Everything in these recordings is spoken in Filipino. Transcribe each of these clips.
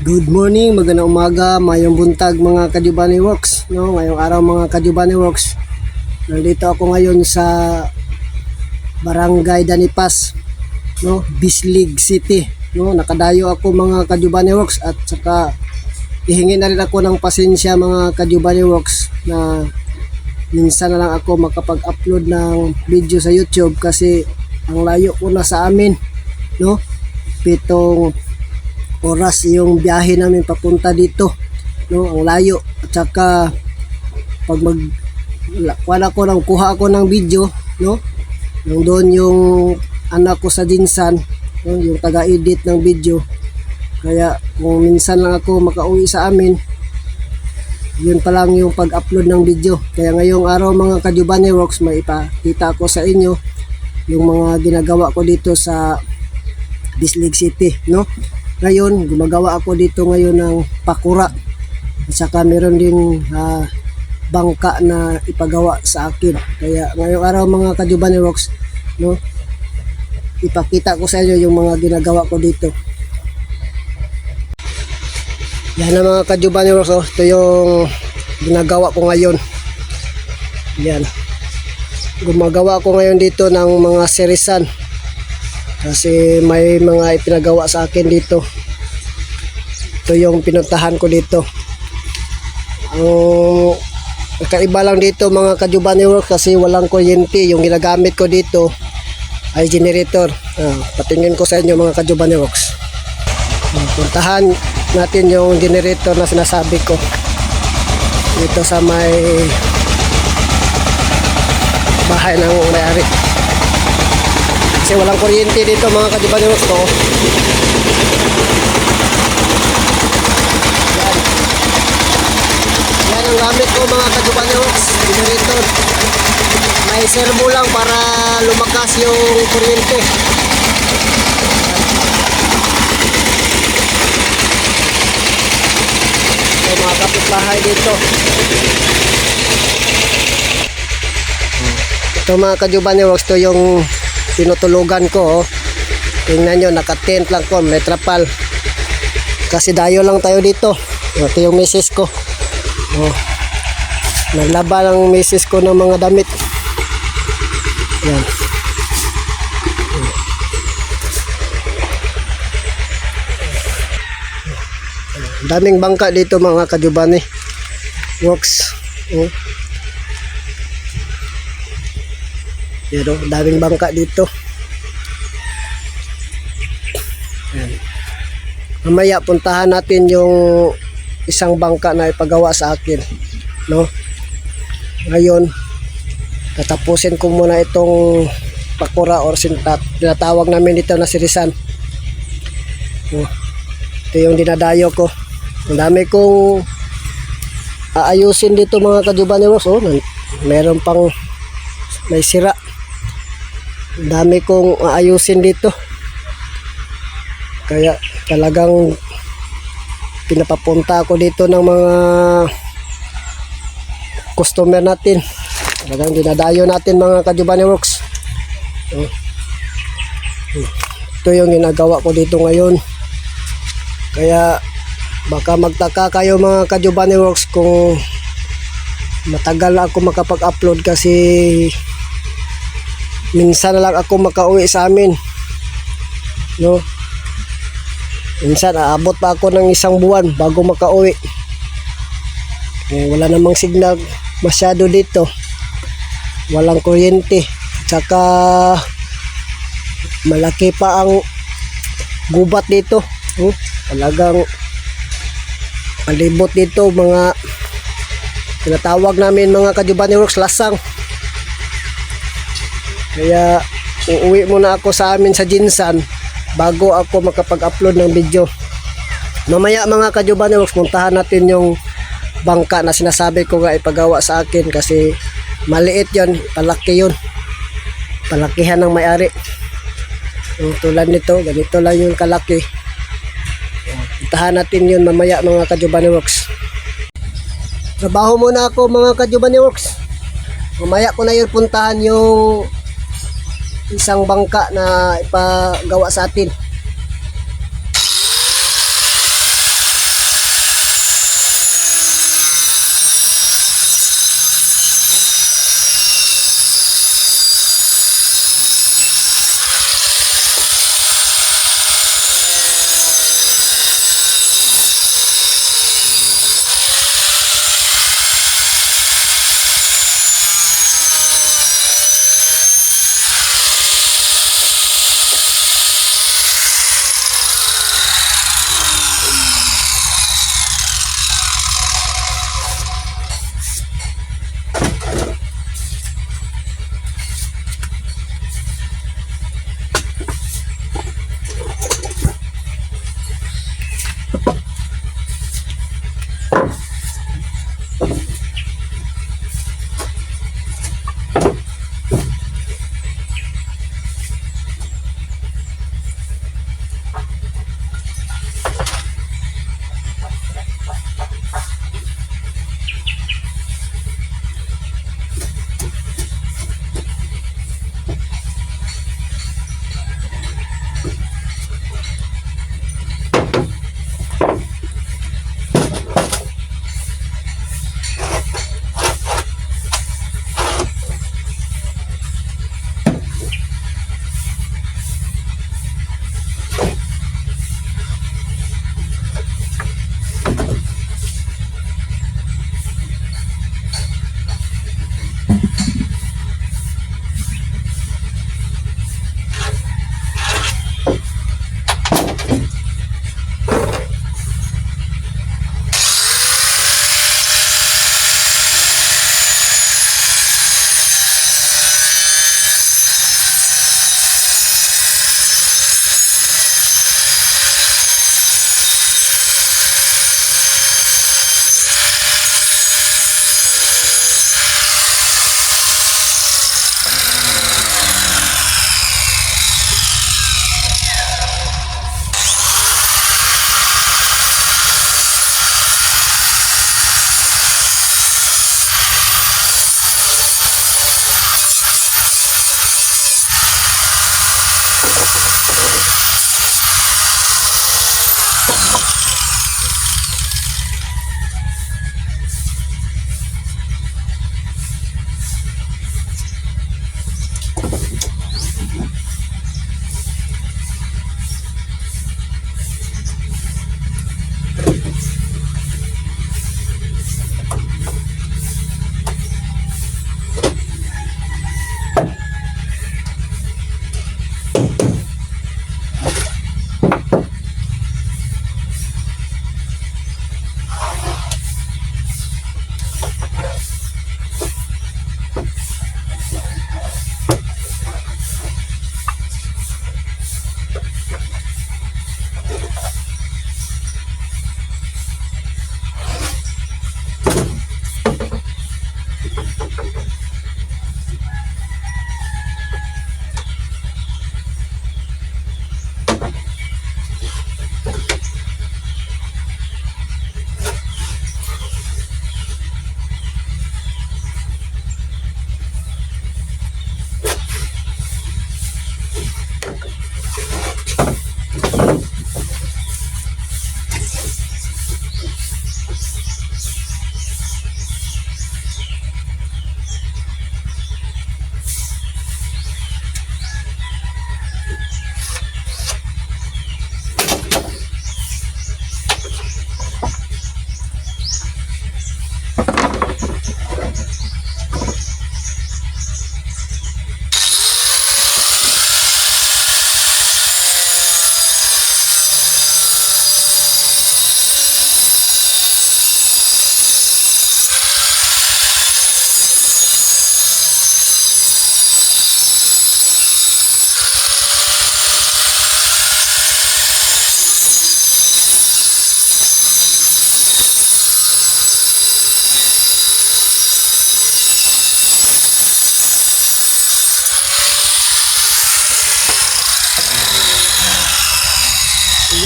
Good morning, magandang umaga, mayong buntag mga Kadubani Works. No, ngayong araw mga Kadubani Works. Nandito ako ngayon sa Barangay Danipas, no, Bislig City. No, nakadayo ako mga Kadubani Works at saka ihingi na rin ako ng pasensya mga Kadubani Works na minsan na lang ako makapag-upload ng video sa YouTube kasi ang layo ko na sa amin, no? Pitong oras yung biyahe namin papunta dito no? Ang layo. At saka pag mag la- wala ko nang kuha ako ng video no? Yung doon yung anak ko sa Dinsan no? yung taga-edit ng video. Kaya kung minsan lang ako makauwi sa amin yun pa lang yung pag-upload ng video. Kaya ngayong araw mga Kadubani Works may ipakita ko sa inyo yung mga ginagawa ko dito sa Bislig City no ngayon, gumagawa ako dito ngayon ng pakura. At saka meron ding ah, bangka na ipagawa sa akin. Kaya ngayong araw mga Kadubani Rocks, no, ipakita ko sa inyo yung mga ginagawa ko dito. Yan ang mga Kadubani Rocks, oh. ito yung ginagawa ko ngayon. Yan. Gumagawa ko ngayon dito ng mga serisan kasi may mga ipinagawa sa akin dito. Ito yung pinuntahan ko dito. Ang kaiba lang dito mga kajubani work kasi walang kuryente. Yung ginagamit ko dito ay generator. Ah, patingin ko sa inyo mga kajubani works Ah, puntahan natin yung generator na sinasabi ko. Dito sa may bahay ng may-ari kasi walang kuryente dito mga kadibaneros ko. Yan. Yan ang gamit ko mga kadibaneros. Generator. May servo lang para lumakas yung kuryente. So, mga kapitbahay dito. Ito mga kajubani works to yung tinutulugan ko oh. tingnan nyo naka-tent lang ko may trapal. Kasi dayo lang tayo dito. Ito yung misis ko. Oh. naglaba lang misis ko ng mga damit. Yan. Daming bangka dito mga kajubani. Works. Oh. Yan o, daming bangka dito. Yan. Mamaya puntahan natin yung isang bangka na ipagawa sa akin. No? Ngayon, tatapusin ko muna itong pakura or sintat. Tinatawag namin dito na sirisan. Ito yung dinadayo ko. Ang dami kong aayusin dito mga kajubaneros. Oh, meron pang may sira. Dami kong aayusin dito. Kaya talagang pinapapunta ako dito ng mga customer natin. Talagang dinadayo natin mga Kajubani Works. Oh. Ito yung ginagawa ko dito ngayon. Kaya baka magtaka kayo mga Kajubani Works kung matagal ako makapag-upload kasi minsan lang ako makauwi sa amin. No? Minsan aabot pa ako ng isang buwan bago makauwi eh, wala namang signal masyado dito. Walang kuryente. Tsaka malaki pa ang gubat dito. Hmm? talagang palibot dito mga tinatawag namin mga Kajubani Works lasang kaya uuwi muna ako sa amin sa Jinsan bago ako makapag-upload ng video. Mamaya mga kajuban works, puntahan natin yung bangka na sinasabi ko nga ipagawa sa akin kasi maliit yon palaki yon palakihan ng may-ari. Yung tulad nito ganito lang yung kalaki. Puntahan natin yun mamaya mga kajuban works trabaho muna ako mga kajuban works mamaya ko na yun puntahan yung isang bangka na ipagawa sa atin.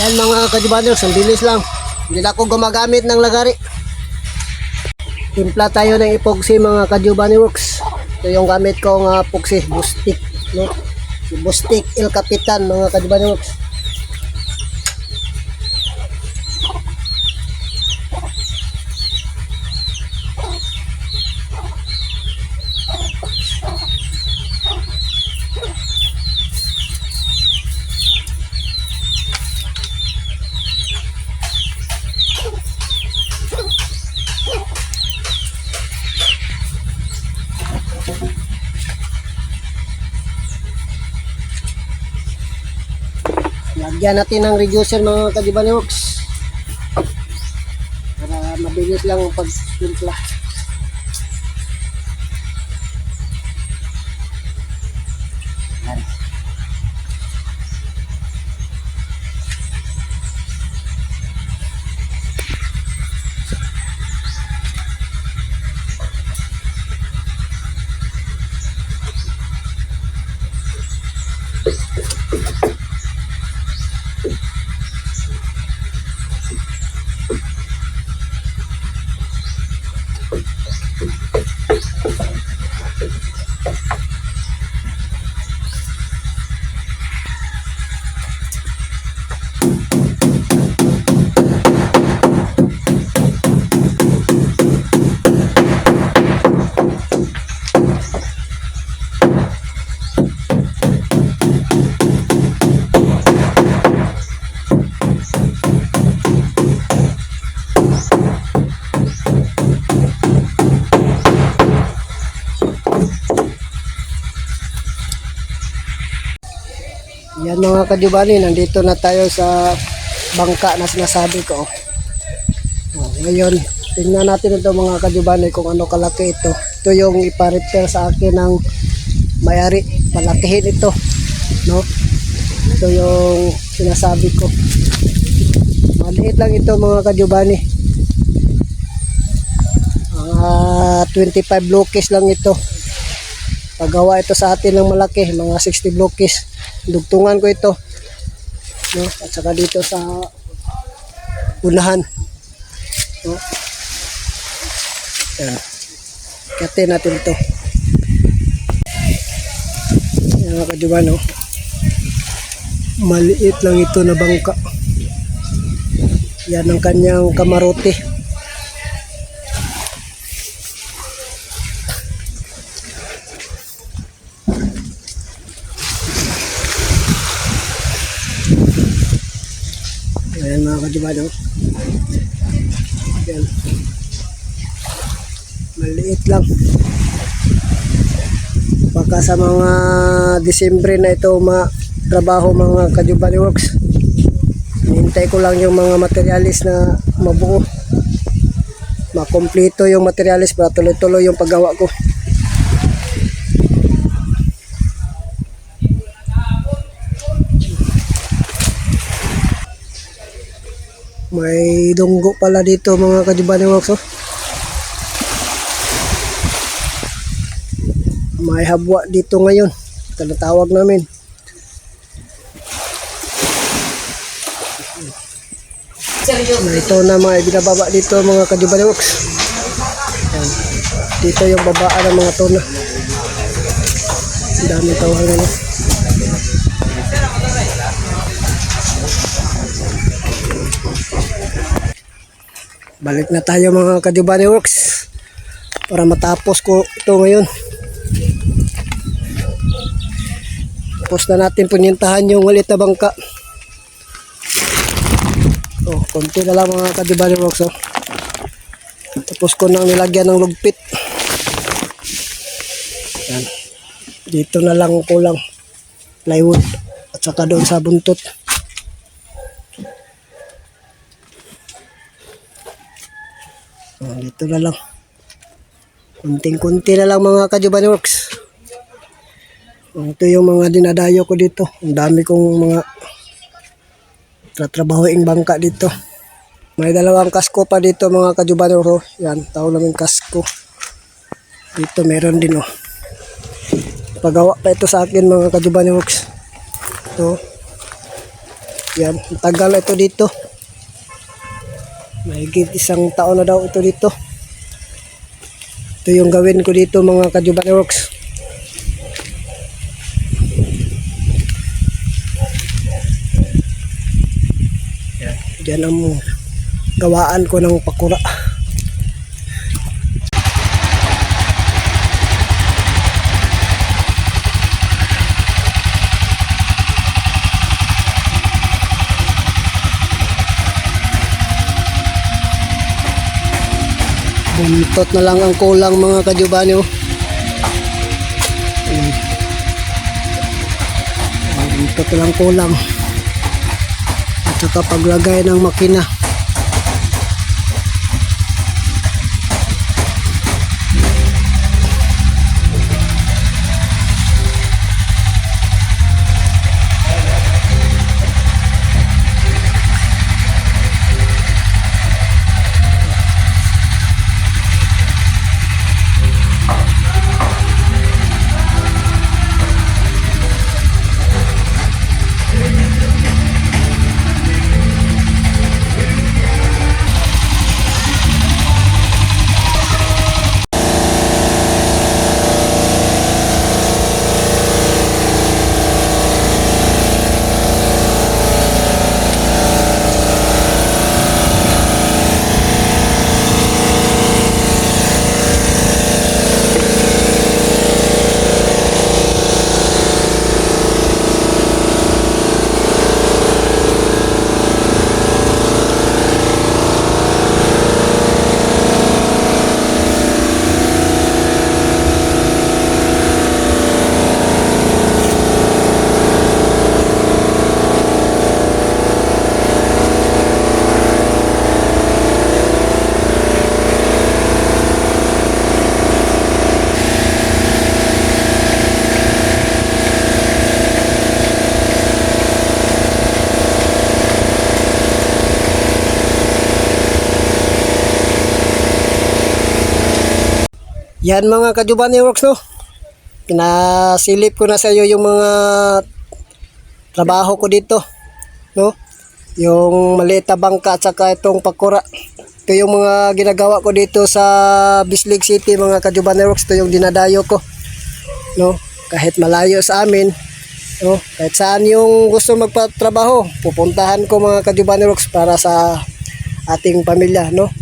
Yan mga kadibanyos, ang bilis lang. Hindi na ako gumagamit ng lagari. Timpla tayo ng epoxy mga kadibany works. Ito yung gamit ko ng epoxy, Bustik. No? Bustik El Capitan mga kadibany works. Lagyan natin ng reducer mga kadibany works. Para mabilis lang ang pagtimpla. Mga kadibani, nandito na tayo sa bangka na sinasabi ko. Oh, ngayon, tingnan natin ito mga kadibani kung ano kalaki ito. Ito yung ipa-repair sa akin ng mayari. Palakihin ito. No? Ito yung sinasabi ko. Maliit lang ito mga kadibani. Mga 25 blokes lang ito. Pagawa ito sa atin ng malaki, mga 60 blokes. Dugtungan ko ito. No? At saka dito sa unahan. No? Yan. Kate natin ito. Yan mga kadiba, no? Maliit lang ito na bangka. Yan ang kanyang kamarote. Ayan mga kadibado. Ayan. Maliit lang. Baka sa mga Disyembre na ito matrabaho mga kadibado works. Hintay ko lang yung mga materialis na mabuo. Makompleto yung materialis para tuloy-tuloy yung paggawa ko. May dunggo pala dito mga kadibani works oh. May habwa dito ngayon. Tinatawag namin. Na ito na mga binababa dito mga kadibani works. Dito yung babaan ng mga tuna. Dami tawag nila. Balik na tayo mga Kadibani Works para matapos ko ito ngayon. Tapos na natin punintahan yung walit na bangka. Oh, konti na lang mga Kadibani Works. Oh. Tapos ko nang nilagyan ng lugpit. Yan. Dito na lang kulang plywood at saka doon sa buntot. Dito na lang. Kunting-kunti na lang mga Kajuban Works. Ito yung mga dinadayo ko dito. Ang dami kong mga tatrabahoing bangka dito. May dalawang kasko pa dito mga Kajuban Works. oh. Yan, tao yung kasko. Dito meron din oh. Pagawa pa ito sa akin mga Kajuban Works. Ito. Yan, tagal ito dito. Mahigit isang taon na daw ito dito. Ito yung gawin ko dito mga Kajuban Works. Yan, yan ang gawaan ko ng pakura. Buntot na lang ang kulang mga Kajubani. oh. Na lang kulang. At saka paglagay ng makina. Yan mga Kajubani Works no. Pinasilip ko na sa iyo yung mga trabaho ko dito. No? Yung maliit na bangka at saka itong pakura. Ito yung mga ginagawa ko dito sa Bislig City mga Kajubani Works. Ito yung dinadayo ko. No? Kahit malayo sa amin. No? Kahit saan yung gusto magpatrabaho, pupuntahan ko mga Kajubani Works para sa ating pamilya. No?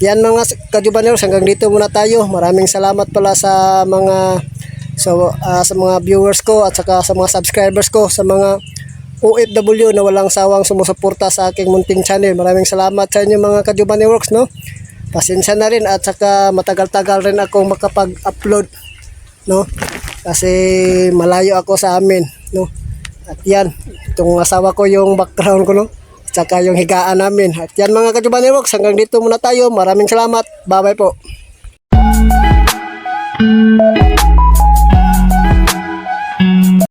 Yan mga kajubaneros, hanggang dito muna tayo. Maraming salamat pala sa mga so, ah, sa mga viewers ko at saka sa mga subscribers ko, sa mga OFW na walang sawang sumusuporta sa aking munting channel. Maraming salamat sa inyo mga kajubaneros, no? Pasensya na rin at saka matagal-tagal rin akong makapag-upload, no? Kasi malayo ako sa amin, no? At yan, itong asawa ko yung background ko, no? tsaka yung higaan namin. At yan mga kajubani Rocks, hanggang dito muna tayo. Maraming salamat. Bye-bye po.